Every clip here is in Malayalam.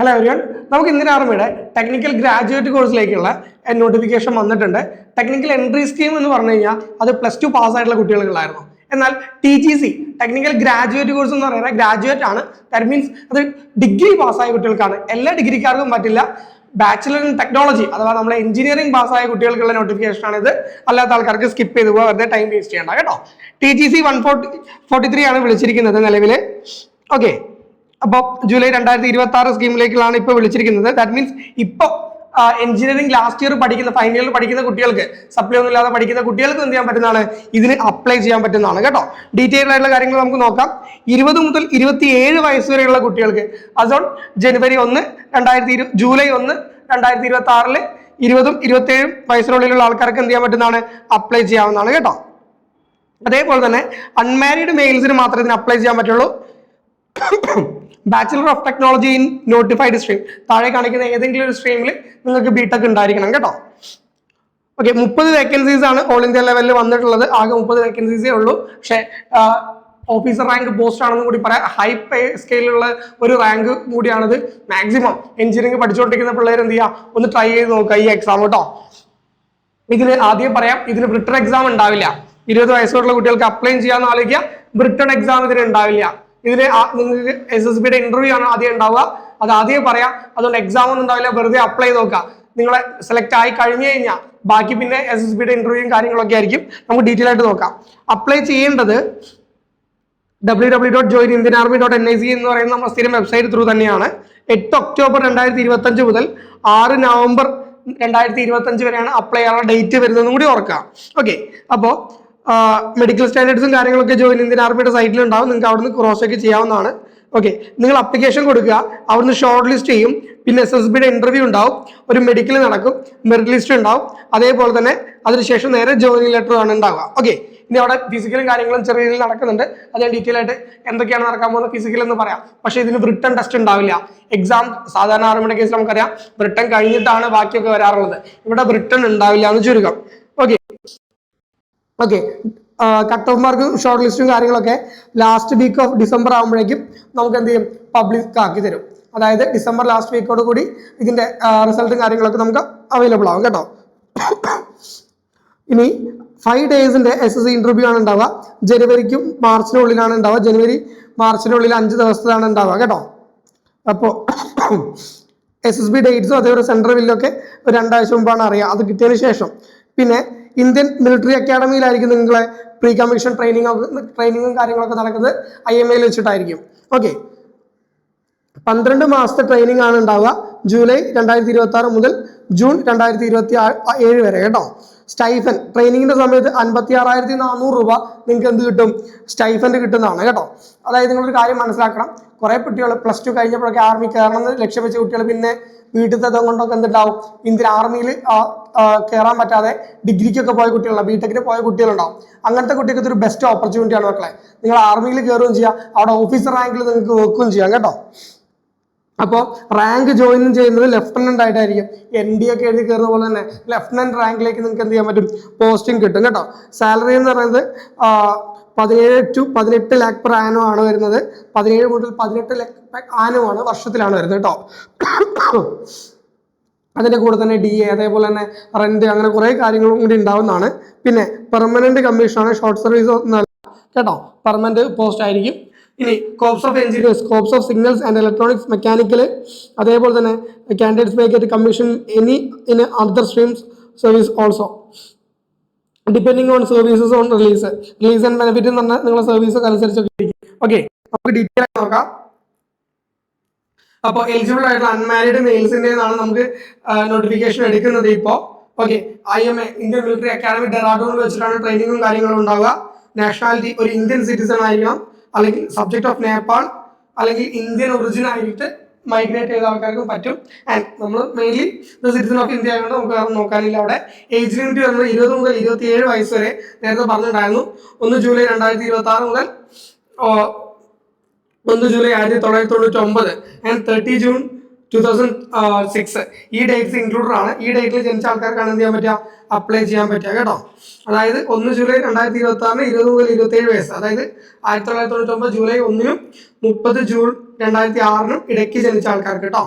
ഹലോ എവരിവൺ നമുക്ക് ഇന്ത്യൻ ആർമിയുടെ ടെക്നിക്കൽ ഗ്രാജുവേറ്റ് കോഴ്സിലേക്കുള്ള നോട്ടിഫിക്കേഷൻ വന്നിട്ടുണ്ട്. ടെക്നിക്കൽ എൻട്രി സ്കീം എന്ന് പറഞ്ഞു കഴിഞ്ഞാൽ അത് പ്ലസ് ടു പാസ് ആയിട്ടുള്ള കുട്ടികൾക്കുള്ളായിരുന്നു എന്നാൽ T G C technical graduate course എന്ന് പറയുന്നത് ഗ്രാജുവേറ്റ് ആണ്. ദാറ്റ് മീൻസ് അത് ഡിഗ്രി പാസ്സായ കുട്ടികൾക്കാണ്. എല്ലാ ഡിഗ്രിക്കാർക്കും പറ്റില്ല. ബാച്ചിലർ ഇൻ ടെക്നോളജി അഥവാ നമ്മളെ എഞ്ചിനീയറിംഗ് പാസ്സായ കുട്ടികൾക്കുള്ള നോട്ടിഫിക്കേഷൻ ആണ് ഇത്. അല്ലാത്ത ആൾക്കാർക്ക് സ്കിപ്പ് ചെയ്ത് പോകാൻ വെറുതെ ടൈം വേസ്റ്റ് ചെയ്യണ്ട കേട്ടോ. T G C one forty forty three ആണ് വിളിച്ചിരിക്കുന്നത് നിലവിൽ ഓക്കെ അപ്പോൾ ജൂലൈ രണ്ടായിരത്തി ഇരുപത്തി ആറ് സ്കീമിലേക്കാണ് ഇപ്പോൾ വിളിച്ചിരിക്കുന്നത് ദാറ്റ് മീൻസ് ഇപ്പോൾ എഞ്ചിനീയറിംഗ് ലാസ്റ്റ് ഇയർ പഠിക്കുന്ന ഫൈനൽ ഇയർ പഠിക്കുന്ന കുട്ടികൾക്ക് സപ്ലൈ ഒന്നും ഇല്ലാതെ പഠിക്കുന്ന കുട്ടികൾക്ക് എന്ത് ചെയ്യാൻ പറ്റുന്നതാണ്? ഇതിന് അപ്ലൈ ചെയ്യാൻ പറ്റുന്നതാണ് കേട്ടോ. ഡീറ്റെയിൽ ആയിട്ടുള്ള കാര്യങ്ങൾ നമുക്ക് നോക്കാം. ഇരുപത് മുതൽ ഇരുപത്തി ഏഴ് വയസ്സ് വരെയുള്ള കുട്ടികൾക്ക് അസോൺ ജനുവരി ഒന്ന് രണ്ടായിരത്തി ഇരു ജൂലൈ ഒന്ന് രണ്ടായിരത്തി ഇരുപത്തി ആറിൽ ഇരുപതും ഇരുപത്തേഴും വയസ്സിനുള്ളിലുള്ള ആൾക്കാർക്ക് എന്ത് ചെയ്യാൻ പറ്റുന്നതാണ്? അപ്ലൈ ചെയ്യാവുന്നതാണ് കേട്ടോ. അതേപോലെ തന്നെ അൺമാരീഡ് മെയിൽസിന് മാത്രമേ ഇതിന് അപ്ലൈ ചെയ്യാൻ പറ്റുള്ളൂ. Bachelor of technology in notified stream താഴെ കാണിക്കുന്ന ഏതെങ്കിലും ഒരു സ്ട്രീമിൽ നിങ്ങൾക്ക് ബിടെക് ഉണ്ടായിരിക്കണം കേട്ടോ. ഓക്കെ മുപ്പത് വേക്കൻസീസ് ആണ് ഓൾ ഇന്ത്യ ലെവലിൽ വന്നിട്ടുള്ളത്. ആകെ മുപ്പത് വേക്കൻസീസേ ഉള്ളൂ. പക്ഷേ ഓഫീസർ റാങ്ക് പോസ്റ്റ് ആണെന്ന് കൂടി പറയാം. ഹൈ പേ സ്കെയിലുള്ള ഒരു റാങ്ക് കൂടിയാണിത്. മാക്സിമം എഞ്ചിനീയറിംഗ് പഠിച്ചുകൊണ്ടിരിക്കുന്ന പിള്ളേർ എന്ത് ചെയ്യുക ഒന്ന് ട്രൈ ചെയ്ത് നോക്കുക ഈ എക്സാം കേട്ടോ ഇതിന് ആദ്യം പറയാം ഇതിന് റിട്ടേൺ എക്സാം ഉണ്ടാവില്ല. ഇരുപത് വയസ്സുള്ള കുട്ടികൾക്ക് അപ്ലൈ ചെയ്യാമെന്ന് ആലോചിക്കുക. റിട്ടേൺ എക്സാം ഇതിന് ഉണ്ടാവില്ല. ഇതിന് നിങ്ങൾക്ക് എസ് എസ് ബിയുടെ ഇന്റർവ്യൂ ആണ് ആദ്യം ഉണ്ടാവുക. അത് ആദ്യം പറയാം അതുകൊണ്ട് എക്സാം ഒന്നും ഉണ്ടാവില്ല വെറുതെ അപ്ലൈ ചെയ്ത് നോക്കുക. നിങ്ങളെ സെലക്ട് ആയി കഴിഞ്ഞു കഴിഞ്ഞാൽ ബാക്കി പിന്നെ എസ് എസ് ബിയുടെ ഇന്റർവ്യൂയും കാര്യങ്ങളൊക്കെ ആയിരിക്കും. നമുക്ക് ഡീറ്റെയിൽ ആയിട്ട് നോക്കാം. അപ്ലൈ ചെയ്യേണ്ടത് W W dot join Indian army dot N I C എന്ന് പറയുന്ന നമ്മുടെ സ്ഥിരം വെബ്സൈറ്റ് ത്രൂ തന്നെയാണ്. എട്ട് ഒക്ടോബർ രണ്ടായിരത്തി ഇരുപത്തഞ്ച് മുതൽ ആറ് നവംബർ രണ്ടായിരത്തി ഇരുപത്തഞ്ച് വരെയാണ് അപ്ലൈ ചെയ്യാനുള്ള ഡേറ്റ് വരുന്നതെന്നും കൂടി ഓർക്കുക. ഓക്കെ അപ്പോൾ മെഡിക്കൽ സ്റ്റാൻഡേർഡ്സും കാര്യങ്ങളൊക്കെ ജോയിൻ ഇന്ത്യൻ ആർമിയുടെ സൈറ്റിൽ ഉണ്ടാവും. നിങ്ങൾക്ക് അവിടുന്ന് ക്രോസ് ചെക്ക് ചെയ്യാവുന്നതാണ്. ഓക്കെ നിങ്ങൾ അപ്ലിക്കേഷൻ കൊടുക്കുക. അവിടുന്ന് ഷോർട്ട് ലിസ്റ്റ് ചെയ്യും. പിന്നെ എസ് എസ് ബിയുടെ ഇന്റർവ്യൂ ഉണ്ടാവും. ഒരു മെഡിക്കൽ നടക്കും. മെറിറ്റ് ലിസ്റ്റ് ഉണ്ടാവും. അതേപോലെ തന്നെ അതിനുശേഷം നേരെ ജോയിനിങ് ലെറ്റർ ആണ് ഉണ്ടാവുക. ഓക്കെ ഇനി അവിടെ ഫിസിക്കലും കാര്യങ്ങളും ചെറിയ രീതിയിൽ നടക്കുന്നുണ്ട്. അത് ഞാൻ ഡീറ്റെയിൽ ആയിട്ട് എന്തൊക്കെയാണ് നടക്കാൻ പോകുന്നത് ഫിസിക്കൽ എന്ന് പറയാം. പക്ഷേ ഇതിന് റിട്ടേൺ ടെസ്റ്റ് ഉണ്ടാവില്ല. എക്സാം സാധാരണ ആർമിയുടെ കേസിൽ നമുക്കറിയാം. റിട്ടേൺ കഴിഞ്ഞിട്ടാണ് ബാക്കിയൊക്കെ വരാറുള്ളത്. ഇവിടെ റിട്ടേൺ ഉണ്ടാവില്ല എന്ന് ചുരുക്കം. Okay okay cut off mark short ലിസ്റ്റും കാര്യങ്ങളൊക്കെ ലാസ്റ്റ് വീക്ക് ഓഫ് ഡിസംബർ ആകുമ്പോഴേക്കും നമുക്ക് എന്ത് ചെയ്യും? പബ്ലിക് ആക്കി തരും. അതായത് ഡിസംബർ ലാസ്റ്റ് വീക്കോട് കൂടി ഇതിന്റെ റിസൾട്ടും കാര്യങ്ങളൊക്കെ നമുക്ക് അവൈലബിൾ ആവും കേട്ടോ. ഇനി ഫൈവ് ഡേയ്സിന്റെ എസ് എസ് സി ഇന്റർവ്യൂ ആണ് ഉണ്ടാവുക. ജനുവരിക്കും മാർച്ചിനുള്ളിലാണ് ഉണ്ടാവുക. ജനുവരി മാർച്ചിനുള്ളിൽ അഞ്ച് ദിവസത്തിലാണ് ഉണ്ടാവുക കേട്ടോ. അപ്പോൾ എസ് എസ് ബി ഡേറ്റ്സും അതേപോലെ സെൻട്രൽ ബില്ലൊക്കെ രണ്ടാഴ്ച മുമ്പാണ് അറിയുക അത് കിട്ടിയതിന് ശേഷം. പിന്നെ ഇന്ത്യൻ മിലിറ്ററി അക്കാഡമിയിലായിരിക്കും നിങ്ങളെ പ്രീ കമ്മീഷൻ ട്രെയിനിങ് ട്രെയിനിങ്ങും കാര്യങ്ങളൊക്കെ നടക്കുന്നത് ഐ എം എയിൽ വെച്ചിട്ടായിരിക്കും. ഓക്കെ പന്ത്രണ്ട് മാസത്തെ ട്രെയിനിങ് ആണ് ഉണ്ടാവുക ജൂലൈ രണ്ടായിരത്തി ഇരുപത്തി ആറ് മുതൽ ജൂൺ രണ്ടായിരത്തി ഇരുപത്തി ഏഴ് വരെ കേട്ടോ? സ്റ്റൈഫൻ ട്രെയിനിങ്ങിന്റെ സമയത്ത് അൻപത്തി ആറായിരത്തി നാനൂറ് രൂപ നിങ്ങൾക്ക് എന്ത് കിട്ടും? സ്റ്റൈഫൻ കിട്ടുന്നതാണ് കേട്ടോ? അതായത് നിങ്ങളൊരു കാര്യം മനസ്സിലാക്കണം. കുറെ കുട്ടികൾ പ്ലസ് ടു കഴിഞ്ഞപ്പോഴൊക്കെ ആർമി കയറണം ലക്ഷ്യം വെച്ച കുട്ടികൾ പിന്നെ വീട്ടിലത്തെ ഇതും കൊണ്ടൊക്കെ എന്തുണ്ടാവും? ഇന്ത്യൻ ആർമിയിൽ കയറാൻ പറ്റാതെ ഡിഗ്രിക്കൊക്കെ പോയ കുട്ടികളുണ്ടാവും. ബിടെക്കിന് പോയ കുട്ടികളുണ്ടാവും. അങ്ങനത്തെ കുട്ടികൾക്ക് ഇതൊരു ബെസ്റ്റ് ഓപ്പർച്യൂണിറ്റി ആണ് മക്കളെ. നിങ്ങൾ ആർമിയിൽ കയറുകയും ചെയ്യാം. അവിടെ ഓഫീസർ റാങ്കിൽ നിങ്ങൾക്ക് വെക്കുകയും ചെയ്യാം കേട്ടോ? അപ്പോൾ റാങ്ക് ജോയിൻ ചെയ്യുന്നത് ലെഫ്റ്റനന്റ് ആയിട്ടായിരിക്കും. എൻ ഡി ഒക്കെ എഴുതി കയറുന്ന പോലെ തന്നെ ലെഫ്റ്റനന്റ് റാങ്കിലേക്ക് നിങ്ങൾക്ക് എന്ത് ചെയ്യാൻ പറ്റും? പോസ്റ്റിംഗ് കിട്ടും കേട്ടോ. സാലറി എന്ന് പറയുന്നത് പതിനേഴ് ടു പതിനെട്ട് ലാക്ക് പെർ ആനോ ആണ് വരുന്നത്. പതിനേഴ് മുതൽ പതിനെട്ട് ലാക്ക് ആനോ ആണ് വർഷത്തിലാണ് വരുന്നത് കേട്ടോ. അതിന്റെ കൂടെ തന്നെ ഡി എ അതേപോലെ തന്നെ റെന്റ് അങ്ങനെ കുറേ കാര്യങ്ങളും കൂടി ഉണ്ടാവുന്നതാണ്. പിന്നെ പെർമനന്റ് കമ്മീഷൻ ആണ് ഷോർട്ട് സർവീസ് കേട്ടോ. പെർമനന്റ് പോസ്റ്റ് ആയിരിക്കും. ഇനി corps of engineers corps of signals and electronics mechanical അതേപോലെ തന്നെ candidates make at commission any in other streams service also depending on services on release release and benefit എന്ന് പറഞ്ഞാൽ നിങ്ങളുടെ സർവീസൊക്കെ അനുസരിച്ചൊക്കെ ഇരിക്കും. ഓക്കെ നമുക്ക് ഡീറ്റെയിൽ ആയി നോക്കാം. അപ്പോൾ എലിജിബിൾ ആയിട്ടുള്ള അൺമാരീഡ് മെയിൽസിന്റെതാണ് നമുക്ക് നോട്ടിഫിക്കേഷൻ എടുക്കുന്നത് ഇപ്പോൾ okay I M A Indian military academy ഡെറാഡൂണിൽ വെച്ചിട്ടാണ് ട്രെയിനിങ്ങും കാര്യങ്ങളും ഉണ്ടാവുക. നാഷണാലിറ്റി ഒരു ഇന്ത്യൻ സിറ്റിസൺ ആയിരിക്കണം. അല്ലെങ്കിൽ സബ്ജക്ട് ഓഫ് നേപ്പാൾ അല്ലെങ്കിൽ ഇന്ത്യൻ ഒറിജിൻ ആയിട്ട് മൈഗ്രേറ്റ് ചെയ്ത ആൾക്കാർക്കും പറ്റും. ആൻഡ് നമ്മൾ മെയിൻലി സിറ്റിസൺ ഓഫ് ഇന്ത്യ ആയതുകൊണ്ട് നമുക്ക് വേറെ നോക്കാനില്ല അവിടെ. ഏജ് ലിമിറ്റ് വരുന്നത് ഇരുപത് മുതൽ ഇരുപത്തി ഏഴ് വയസ്സ് വരെ നേരത്തെ പറഞ്ഞിട്ടുണ്ടായിരുന്നു. ഒന്ന് ജൂലൈ രണ്ടായിരത്തി ഇരുപത്തി ആറ് മുതൽ ഒന്ന് ജൂലൈ ആയിരത്തി തൊള്ളായിരത്തി തൊണ്ണൂറ്റി ഒമ്പത് and thirty June two thousand six ഈ ഡേറ്റ്സ് ഇൻക്ലൂഡഡ് ആണ്. ഈ ഡേറ്റിൽ ജനിച്ച ആൾക്കാർക്കാണ് എന്ത് ചെയ്യാൻ പറ്റുക? അപ്ലൈ ചെയ്യാൻ പറ്റുക കേട്ടോ? അതായത് ഒന്ന് ജൂലൈ രണ്ടായിരത്തി ഇരുപത്തി ആറിന് ഇരുപത് മുതൽ ഇരുപത്തി ഏഴ് വയസ്സ്. അതായത് ആയിരത്തി തൊള്ളായിരത്തി തൊണ്ണൂറ്റി ഒമ്പത് ജൂലൈ ഒന്നിനും മുപ്പത് ജൂൺ രണ്ടായിരത്തി ആറിനും ഇടയ്ക്ക് ജനിച്ച ആൾക്കാർക്ക് കേട്ടോ?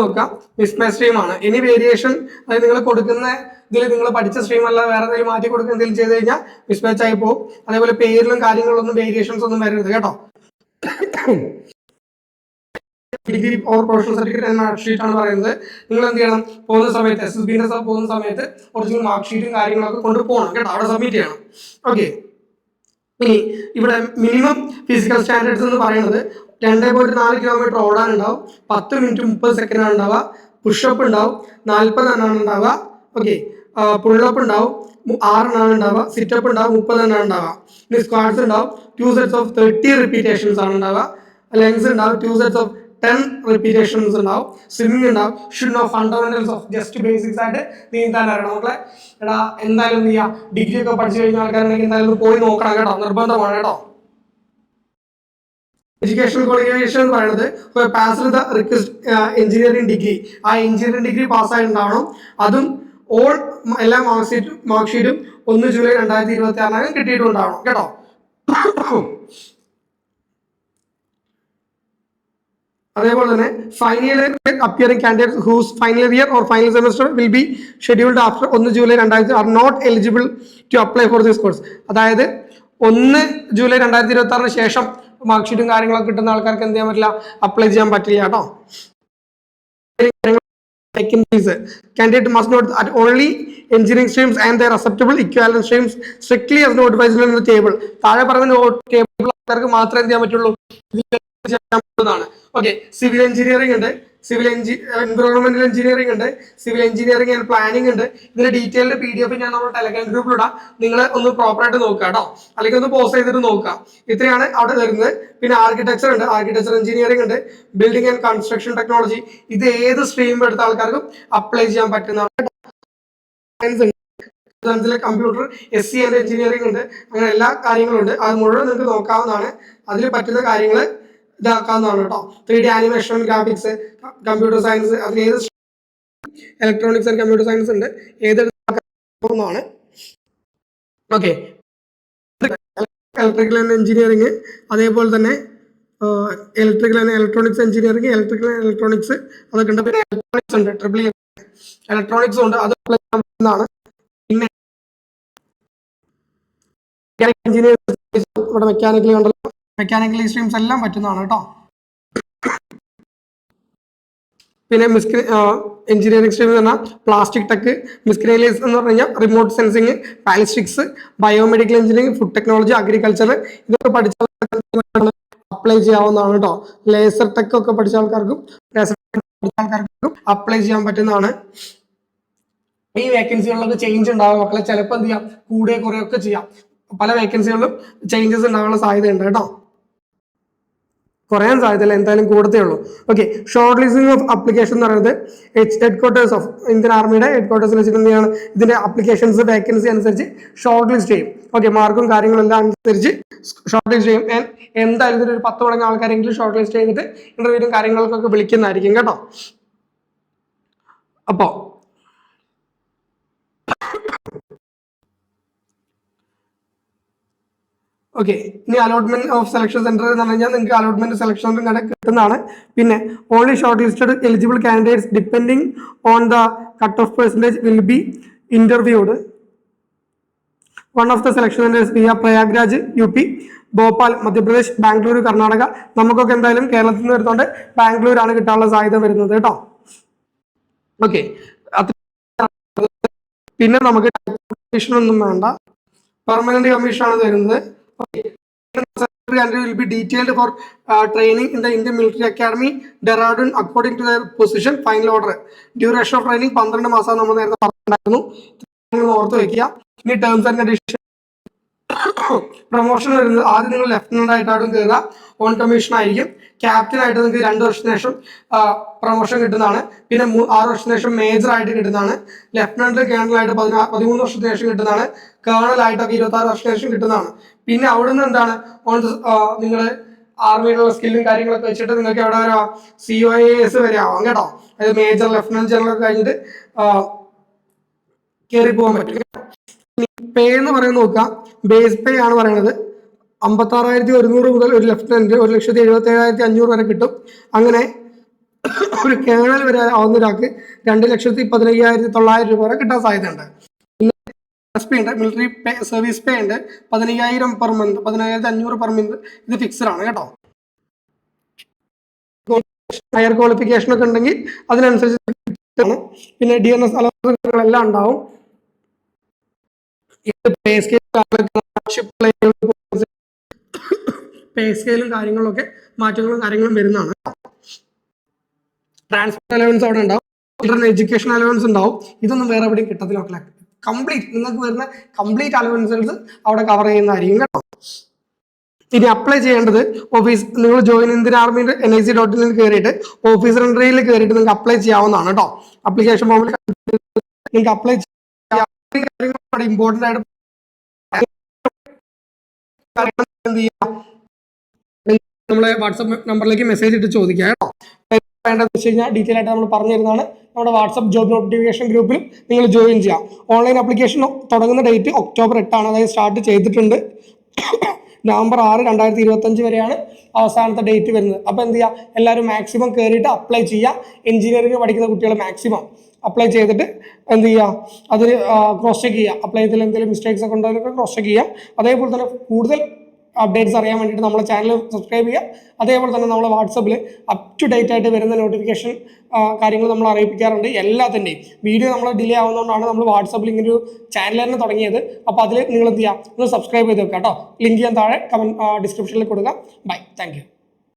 നോക്കാം. മിസ്മാച്ച് സ്ട്രീമാണ് ഇനി വേരിയേഷൻ അതായത് നിങ്ങൾ കൊടുക്കുന്ന ഇതിൽ നിങ്ങൾ പഠിച്ച സ്ട്രീം അല്ല വേറെ എന്തെങ്കിലും മാറ്റി കൊടുക്കുക എന്തെങ്കിലും ചെയ്ത് കഴിഞ്ഞാൽ മിസ്മാച്ച് ആയി പോകും. അതേപോലെ പേരിലും കാര്യങ്ങളിലൊന്നും വേരിയേഷൻസ് ഒന്നും വരരുത് കേട്ടോ? ഡിഗ്രി ഓർ പ്രൊഫഷണൽ സർട്ടിഫിക്കറ്റ് എന്ന മാർക്ക് ഷീറ്റ് ആണ് പറയുന്നത്. നിങ്ങൾ എന്ത് ചെയ്യണം? പോകുന്ന സമയത്ത് എസ് എസ് ബിന്റെ പോകുന്ന സമയത്ത് ഒറിജിനൽ മാർക്ക് ഷീറ്റും കാര്യങ്ങളൊക്കെ കൊണ്ടുപോകണം കേട്ടോ. അവിടെ സബ്മിറ്റ് ചെയ്യണം. ഓക്കെ ഇനി ഇവിടെ മിനിമം ഫിസിക്കൽ സ്റ്റാൻഡേർഡ്സ് എന്ന് പറയുന്നത് രണ്ട് പോയിന്റ് നാല് കിലോമീറ്റർ ഓടാനുണ്ടാവും പത്ത് മിനിറ്റ് മുപ്പത് സെക്കൻഡ് ആണ് ഉണ്ടാവുക. പുഷപ്പ് ഉണ്ടാവും. നാൽപ്പത് എണ്ണാണ് ഉണ്ടാവുക. ഓക്കെ പുള്ളപ്പ് ഉണ്ടാവും. ആറെണ്ണാണ് ഉണ്ടാവുക. സിറ്റപ്പ് ഉണ്ടാവും. മുപ്പത് എണ്ണാണ് ഉണ്ടാവുക. ഇനി സ്ക്വാഡ്സ് ഉണ്ടാവും. Two sets of thirty repetitions ആണ് ഉണ്ടാവുക. ലെങ്സ് ഉണ്ടാവും. Two sets of ten repetitions ഉണ്ടാവും. സ്വിമ്മിംഗ് ഉണ്ടാവും. Should know fundamentals of just basics ആയിട്ട് നീന്താൻ അറിയണം മക്കളെ. എടാ എന്തായാലും എന്ത് ചെയ്യാം ഡിഗ്രി ഒക്കെ പഠിച്ചു കഴിഞ്ഞ ആൾക്കാരുണ്ടെങ്കിൽ എന്തായാലും പോയി നോക്കണം കേട്ടോ. നിർബന്ധമാണ് കേട്ടോ. എഡ്യൂക്കേഷൻ ക്വാളിഫിക്കേഷൻ എന്ന് പറയുന്നത് pass the request engineering degree ആ എഞ്ചിനീയറിംഗ് ഡിഗ്രി പാസ്സായിട്ടുണ്ടാവണം അതും ഓൾ എല്ലാ മാർക്ക് ഷീറ്റും മാർക്ക് ഷീറ്റും ഒന്ന് ജൂലൈ രണ്ടായിരത്തി ഇരുപത്തി ആറിനകം കിട്ടിയിട്ടുണ്ടാവണം. കേട്ടോ? അതേപോലെ തന്നെ final year appearing candidate whose final year or final semester will be scheduled after ഒന്ന് ജൂലൈ രണ്ടായിരത്തി are not eligible to apply for this course അതായത് ഒന്ന് ജൂലൈ രണ്ടായിരത്തി ഇരുപത്തി ആറിന് ശേഷം മാർക്ക് ഷീറ്റും കാര്യങ്ങളൊക്കെ കിട്ടുന്ന ആൾക്കാർക്ക് എന്ത് ചെയ്യാൻ പറ്റില്ല അപ്ലൈ ചെയ്യാൻ പറ്റില്ല കേട്ടോ vacancies. Candidate must note that only engineering streams and their acceptable as notified in the table. താഴെ പറയുന്ന ടേബിൾ ആൾക്കാർക്ക് മാത്രമേ എന്ത് ചെയ്യാൻ പറ്റുള്ളൂ പറ്റുന്നതാണ് ഓക്കെ സിവിൽ എഞ്ചിനീയറിംഗ് ഉണ്ട്. സിവിൽ എഞ്ചി എൻവറോൺമെന്റൽ എഞ്ചിനീയറിംഗ് ഉണ്ട്. സിവിൽ എഞ്ചിനീയറിംഗ് ആൻഡ് പ്ലാനിംഗ് ഉണ്ട്. ഇതിന്റെ ഡീറ്റെയിൽഡ് പി ഡി എഫ് ഞാൻ നമ്മുടെ ടെലഗ്രാം ഗ്രൂപ്പിൽ ഇടാം. നിങ്ങൾ ഒന്ന് പ്രോപ്പർ ആയിട്ട് നോക്കുക കേട്ടോ. അല്ലെങ്കിൽ ഒന്ന് പോസ്റ്റ് ചെയ്തിട്ട് നോക്കുക. ഇത്രയാണ് അവിടെ വരുന്നത്. പിന്നെ ആർക്കിടെക്ചർ ഉണ്ട്. ആർക്കിടെക്ചർ എഞ്ചിനീയറിംഗ് ഉണ്ട്. ബിൽഡിംഗ് ആൻഡ് കൺസ്ട്രക്ഷൻ ടെക്നോളജി ഇത് ഏത് സ്ട്രീം എടുത്ത ആൾക്കാർക്കും അപ്ലൈ ചെയ്യാൻ സയൻസിലെ computer S C and engineering ഉണ്ട്. അങ്ങനെ എല്ലാ കാര്യങ്ങളും ഉണ്ട്. അത് മുഴുവൻ നിങ്ങൾക്ക് നോക്കാവുന്നതാണ്. അതിൽ പറ്റുന്ന കാര്യങ്ങൾ ഇതാക്കാവുന്നതാണ് കേട്ടോ. Three D animation graphics computer science അതിന് ഏത് ഇലക്ട്രോണിക്സ് ആൻഡ് കമ്പ്യൂട്ടർ സയൻസ് ഉണ്ട്. ഏത് എടുക്കുന്നതാണ് ഓക്കെ ഇലക്ട്രിക്കൽ ആൻഡ് എഞ്ചിനീയറിങ് അതേപോലെ തന്നെ electrical and electronics engineering electrical and electronics അതൊക്കെ ഉണ്ട്. പിന്നെ ഇലക്ട്രോണിക്സ് ഉണ്ട്. ട്രിപ്പിൾ ഇലക്ട്രോണിക്സ് ഉണ്ട്. അത് എന്നാണ് പിന്നെ എഞ്ചിനീയറിംഗ് ഇവിടെ മെക്കാനിക്കലി ഉണ്ടല്ലോ മെക്കാനിക്കൽ സ്ട്രീംസ് എല്ലാം പറ്റുന്നതാണ് കേട്ടോ. പിന്നെ മിസ്ക്രി എഞ്ചിനീയറിംഗ് സ്ട്രീം എന്ന് പറഞ്ഞാൽ പ്ലാസ്റ്റിക് ടെക് മിസ്ക്രേലിയസ് എന്ന് പറഞ്ഞു കഴിഞ്ഞാൽ remote sensing ballistics biomedical engineering food technology agriculture ഇതൊക്കെ പഠിച്ച അപ്ലൈ ചെയ്യാവുന്നതാണ് കേട്ടോ. ലേസർ ടെക് ഒക്കെ പഠിച്ച ആൾക്കാർക്കും ലേസർ പഠിച്ച ആൾക്കാർക്കും അപ്ലൈ ചെയ്യാൻ പറ്റുന്നതാണ്. ഈ വേക്കൻസികളിലൊക്കെ ചേഞ്ച് ഉണ്ടാവും. മക്കളെ ചിലപ്പോൾ എന്ത് ചെയ്യാം? കൂടെ കുറയൊക്കെ ചെയ്യാം. പല വേക്കൻസികളിലും ചേഞ്ചസ് ഉണ്ടാകാനുള്ള സാധ്യതയുണ്ട് കേട്ടോ. കുറയാൻ സാധ്യതയില്ല എന്തായാലും കൂടത്തേ ഉള്ളൂ. Okay short listing of application എന്ന് പറയുന്നത് ഹെഡ് ക്വാർട്ടേഴ്സ് ഓഫ് ഇന്ത്യൻ ആർമിയുടെ ഹെഡ് ക്വാർട്ടേഴ്സിൽ വെച്ചിട്ട് എന്ത് ചെയ്യാണ്? ഇതിന്റെ അപ്ലിക്കേഷൻസ് വേക്കൻസി അനുസരിച്ച് ഷോർട്ട് ലിസ്റ്റ് ചെയ്യും ഓക്കെ മാർക്കും കാര്യങ്ങളും എല്ലാം അനുസരിച്ച് ഷോർട്ട് ലിസ്റ്റ് ചെയ്യും എന്തായാലും ഇതിൽ ഒരു പത്ത് മടങ്ങ് ആൾക്കാരെങ്കിലും ഷോർട്ട് ലിസ്റ്റ് ചെയ്തിട്ട് ഇന്റർവ്യൂവിനും കാര്യങ്ങൾക്കൊക്കെ വിളിക്കുന്നതായിരിക്കും കേട്ടോ. അപ്പോൾ ഓക്കെ ഇനി അലോട്ട്മെന്റ് ഓഫ് സെലക്ഷൻ സെന്റർ എന്ന് പറഞ്ഞു കഴിഞ്ഞാൽ നിങ്ങൾക്ക് അലോട്ട്മെന്റ് സെലക്ഷൻ സെന്റർ കിട്ടുന്നതാണ്. പിന്നെ only shortlisted eligible candidates depending on the cut off percentage will be interviewed one of the selection centres viz Prayagraj U P Bhopal Madhya Pradesh Bangalore Karnataka നമുക്കൊക്കെ എന്തായാലും കേരളത്തിൽ നിന്ന് വരുന്നതുകൊണ്ട് ബാംഗ്ലൂരാണ് കിട്ടാനുള്ള സാധ്യത വരുന്നത് കേട്ടോ. ഓക്കെ പിന്നെ നമുക്ക് ഒന്നും വേണ്ട. പെർമനന്റ് കമ്മീഷൻ ആണ് തരുന്നത്. Candidate will be detailed for uh, training in the Indian Military Academy, Dehradun, according to their position, final order. Duration of training പന്ത്രണ്ട് മാസം നമ്മൾ നേരത്തെ പറഞ്ഞിട്ടുണ്ടായിരുന്നു ഓർത്ത് വെക്കുക ഇനി ടേംസ് ആൻഡ് കണ്ടീഷൻ പ്രൊമോഷൻ വരുന്നത് ആദ്യം നിങ്ങൾ ലെഫ്റ്റനന്റ് ആയിട്ടാണ് കയറുക ഓൺ കമ്മീഷൻ ആയിരിക്കും. ക്യാപ്റ്റൻ ആയിട്ട് നിങ്ങൾക്ക് രണ്ട് വർഷത്തിന് ശേഷം പ്രൊമോഷൻ കിട്ടുന്നതാണ്. പിന്നെ ആറ് വർഷത്തിന് ശേഷം മേജർ ആയിട്ട് കിട്ടുന്നതാണ്. ലെഫ്റ്റനന്റ് കേണൽ ആയിട്ട് പതിനാ പതിമൂന്ന് വർഷത്തിന് ശേഷം കിട്ടുന്നതാണ്. കേണൽ ആയിട്ടൊക്കെ ഇരുപത്തി ആറ് വർഷത്തിന് ശേഷം കിട്ടുന്നതാണ്. പിന്നെ അവിടുന്ന് എന്താണ്? ഓൺ നിങ്ങൾ ആർമിയിലുള്ള സ്കില്ലും കാര്യങ്ങളൊക്കെ വെച്ചിട്ട് നിങ്ങൾക്ക് എവിടെ വരാം സി ഒ എസ് വരെ ആവാം കേട്ടോ. അതായത് മേജർ ലെഫ്റ്റനന്റ് ജനറൽ ഒക്കെ കഴിഞ്ഞിട്ട് കയറി പോകാൻ പറ്റും. പേ എന്ന് പറയുന്നത് നോക്കാം. ബേസ് പേ ആണ് പറയുന്നത്. അമ്പത്താറായിരത്തി ഒരുന്നൂറ് മുതൽ ഒരു ലെഫ്റ്റനന്റ് ഒരു ലക്ഷത്തി എഴുപത്തി ഏഴായിരത്തി അഞ്ഞൂറ് വരെ കിട്ടും. അങ്ങനെ ഒരു കേണൽ വരെ ആവുന്ന ഒരാൾക്ക് രണ്ട് ലക്ഷത്തി പതിനയ്യായിരത്തി തൊള്ളായിരം രൂപ വരെ കിട്ടാൻ സാധ്യതയുണ്ട്. ഉണ്ട്. മിലിറ്ററി പേ സർവീസ് പേ ഉണ്ട്. പതിനയ്യായിരം പെർ മന്ത് പതിനായിരത്തി അഞ്ഞൂറ് പെർ മന്ത് ഇത് ഫിക്സഡ് ആണ് കേട്ടോ. ഹയർ ക്വാളിഫിക്കേഷൻ ഒക്കെ ഉണ്ടെങ്കിൽ അതിനനുസരിച്ച് പിന്നെ ഡി എൻ എസ് അലവൻസുകളെല്ലാം ഉണ്ടാവും. പേ സ്കെയിലും കാര്യങ്ങളൊക്കെ മാറ്റങ്ങളും കാര്യങ്ങളും വരുന്നതാണ്. ട്രാൻസ്പോർട്ട് അലവൻസ് അവിടെ ഉണ്ടാവും. ചിൽഡ്രൻ എഡ്യൂക്കേഷൻ അലവൻസ് ഉണ്ടാവും. ഇതൊന്നും വേറെ എവിടെയും കിട്ടത്തില്ല. കംപ്ലീറ്റ് നിങ്ങൾക്ക് വരുന്ന കംപ്ലീറ്റ് അലവൻസുകൾ അവിടെ കവർ ചെയ്യുന്നതായിരിക്കും കേട്ടോ. ഇനി അപ്ലൈ ചെയ്യേണ്ടത് ഓഫീസ് നിങ്ങൾ ജോയിൻ ഇന്ത്യൻ ആർമിയുടെ എൻ ഐ സി ഡോട്ട് ഇനിൽ കയറിയിട്ട് ഓഫീസർ എൻട്രിയിൽ കയറിയിട്ട് നിങ്ങൾക്ക് അപ്ലൈ ചെയ്യാവുന്നതാണ് കേട്ടോ. അപ്ലിക്കേഷൻ ഫോമിൽ നിങ്ങൾക്ക് അപ്ലൈ ആയിട്ട് കാര്യങ്ങൾ എന്ത് ചെയ്യാം നമ്മളെ വാട്സപ്പ് നമ്പറിലേക്ക് മെസ്സേജ് ഇട്ട് ചോദിക്കാം വേണ്ടതെന്ന് വെച്ച് കഴിഞ്ഞാൽ ഡീറ്റെയിൽ ആയിട്ട് നമ്മൾ പറഞ്ഞു തരുന്നതാണ്. നമ്മുടെ വാട്സപ്പ് ജോബ് നോട്ടിഫിക്കേഷൻ ഗ്രൂപ്പിൽ നിങ്ങൾ ജോയിൻ ചെയ്യാം. ഓൺലൈൻ ആപ്ലിക്കേഷൻ തുടങ്ങുന്ന ഡേറ്റ് ഒക്ടോബർ എട്ടാണ്. അതായത് സ്റ്റാർട്ട് ചെയ്തിട്ടുണ്ട്. നവംബർ ആറ് രണ്ടായിരത്തി ഇരുപത്തഞ്ച് വരെയാണ് അവസാനത്തെ ഡേറ്റ് വരുന്നത്. അപ്പോൾ എന്ത് ചെയ്യുക എല്ലാവരും മാക്സിമം കയറിയിട്ട് അപ്ലൈ ചെയ്യുക എഞ്ചിനീയറിംഗ് പഠിക്കുന്ന കുട്ടികൾ മാക്സിമം അപ്ലൈ ചെയ്തിട്ട് എന്ത് ചെയ്യുക അതിൽ ക്രോസ് ചെക്ക് ചെയ്യുക അപ്ലൈ ചെയ്തതിൽ എന്തെങ്കിലും മിസ്റ്റേക്സ് ഒക്കെ ഉണ്ടെങ്കിലൊക്കെ ക്രോസ് ചെക്ക് ചെയ്യുക അതേപോലെ തന്നെ കൂടുതൽ അപ്ഡേറ്റ്സ് അറിയാൻ വേണ്ടിയിട്ട് നമ്മളെ ചാനൽ സബ്സ്ക്രൈബ് ചെയ്യുക അതേപോലെ തന്നെ നമ്മളെ വാട്സപ്പിൽ അപ് ടു ഡേറ്റ് ആയിട്ട് വരുന്ന നോട്ടിഫിക്കേഷൻ കാര്യങ്ങൾ നമ്മൾ അറിയിപ്പിക്കാറുണ്ട് എല്ലാത്തിന്റെയും വീഡിയോ നമ്മൾ ഡിലേ ആവുന്നതുകൊണ്ടാണ് നമ്മൾ വാട്സപ്പിൽ ഇങ്ങനെ ഒരു ചാനൽ തന്നെ തുടങ്ങിയത്. അപ്പോൾ അതിൽ നിങ്ങൾ എന്ത് ചെയ്യുക ഒന്ന് സബ്സ്ക്രൈബ് ചെയ്ത് വെക്കുക കേട്ടോ ലിങ്ക് ഞാൻ താഴെ കമന്റ് ഡിസ്ക്രിപ്ഷനിൽ കൊടുക്കുക ബൈ താങ്ക്